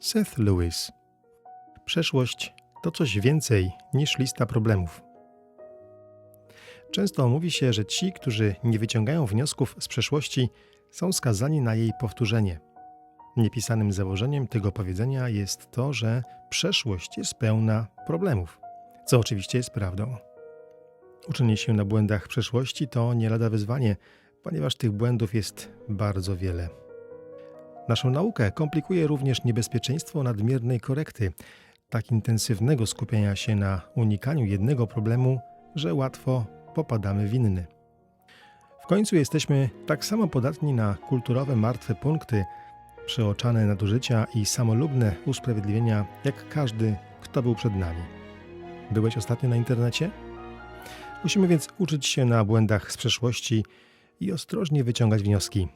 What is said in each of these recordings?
Seth Lewis. Przeszłość to coś więcej niż lista problemów. Często mówi się, że ci, którzy nie wyciągają wniosków z przeszłości, są skazani na jej powtórzenie. Niepisanym założeniem tego powiedzenia jest to, że przeszłość jest pełna problemów, co oczywiście jest prawdą. Uczenie się na błędach przeszłości to nie lada wyzwanie, ponieważ tych błędów jest bardzo wiele. Naszą naukę komplikuje również niebezpieczeństwo nadmiernej korekty, tak intensywnego skupiania się na unikaniu jednego problemu, że łatwo popadamy w inny. W końcu jesteśmy tak samo podatni na kulturowe martwe punkty, przeoczane nadużycia i samolubne usprawiedliwienia, jak każdy, kto był przed nami. Byłeś ostatnio na internecie? Musimy więc uczyć się na błędach z przeszłości i ostrożnie wyciągać wnioski.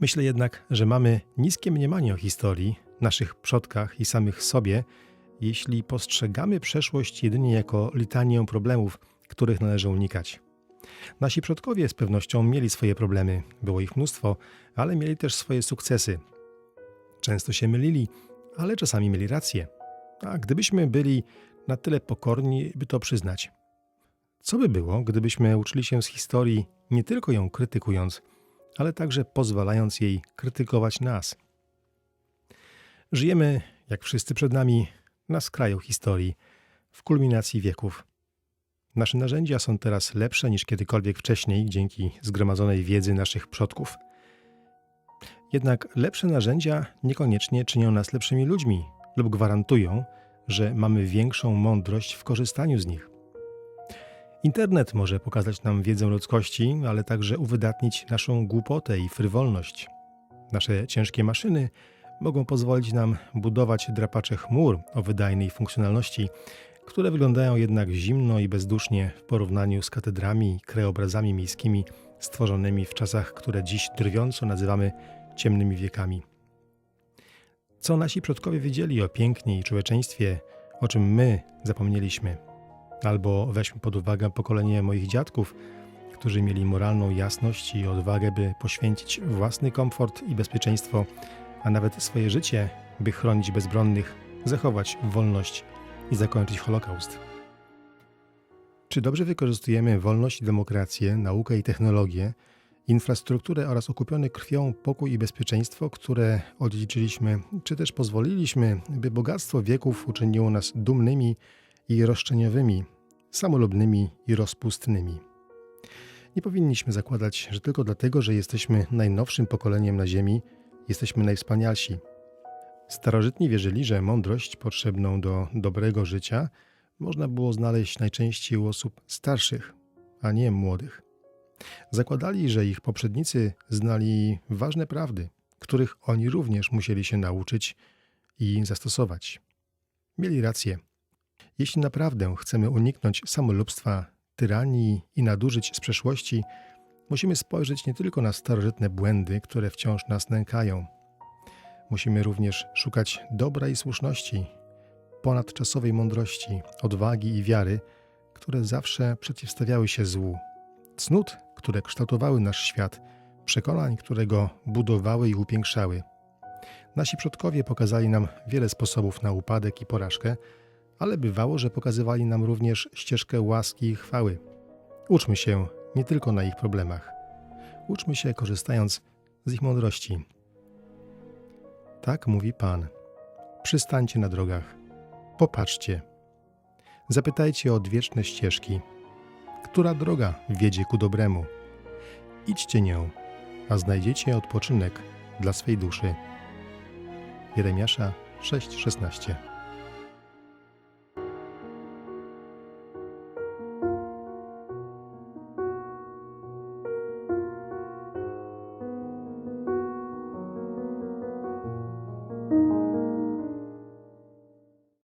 Myślę jednak, że mamy niskie mniemanie o historii, naszych przodkach i samych sobie, jeśli postrzegamy przeszłość jedynie jako litanię problemów, których należy unikać. Nasi przodkowie z pewnością mieli swoje problemy, było ich mnóstwo, ale mieli też swoje sukcesy. Często się mylili, ale czasami mieli rację. A gdybyśmy byli na tyle pokorni, by to przyznać. Co by było, gdybyśmy uczyli się z historii nie tylko ją krytykując, ale także pozwalając jej krytykować nas? Żyjemy, jak wszyscy przed nami, na skraju historii, w kulminacji wieków. Nasze narzędzia są teraz lepsze niż kiedykolwiek wcześniej dzięki zgromadzonej wiedzy naszych przodków. Jednak lepsze narzędzia niekoniecznie czynią nas lepszymi ludźmi lub gwarantują, że mamy większą mądrość w korzystaniu z nich. Internet może pokazać nam wiedzę ludzkości, ale także uwydatnić naszą głupotę i frywolność. Nasze ciężkie maszyny mogą pozwolić nam budować drapacze chmur o wydajnej funkcjonalności, które wyglądają jednak zimno i bezdusznie w porównaniu z katedrami i krajobrazami miejskimi stworzonymi w czasach, które dziś drwiąco nazywamy ciemnymi wiekami. Co nasi przodkowie wiedzieli o pięknie i człowieczeństwie, o czym my zapomnieliśmy? Albo weźmy pod uwagę pokolenie moich dziadków, którzy mieli moralną jasność i odwagę, by poświęcić własny komfort i bezpieczeństwo, a nawet swoje życie, by chronić bezbronnych, zachować wolność i zakończyć Holokaust. Czy dobrze wykorzystujemy wolność i demokrację, naukę i technologię, infrastrukturę oraz okupiony krwią pokój i bezpieczeństwo, które odziedziczyliśmy, czy też pozwoliliśmy, by bogactwo wieków uczyniło nas dumnymi i roszczeniowymi, samolubnymi i rozpustnymi? Nie powinniśmy zakładać, że tylko dlatego, że jesteśmy najnowszym pokoleniem na Ziemi, jesteśmy najwspanialsi. Starożytni wierzyli, że mądrość potrzebną do dobrego życia można było znaleźć najczęściej u osób starszych, a nie młodych. Zakładali, że ich poprzednicy znali ważne prawdy, których oni również musieli się nauczyć i zastosować. Mieli rację. Jeśli naprawdę chcemy uniknąć samolubstwa, tyranii i nadużyć z przeszłości, musimy spojrzeć nie tylko na starożytne błędy, które wciąż nas nękają. Musimy również szukać dobra i słuszności, ponadczasowej mądrości, odwagi i wiary, które zawsze przeciwstawiały się złu. Cnót, które kształtowały nasz świat, przekonań, które go budowały i upiększały. Nasi przodkowie pokazali nam wiele sposobów na upadek i porażkę, ale bywało, że pokazywali nam również ścieżkę łaski i chwały. Uczmy się nie tylko na ich problemach. Uczmy się korzystając z ich mądrości. Tak mówi Pan. Przystańcie na drogach. Popatrzcie. Zapytajcie o odwieczne ścieżki. Która droga wiedzie ku dobremu? Idźcie nią, a znajdziecie odpoczynek dla swej duszy. Jeremiasza 6:16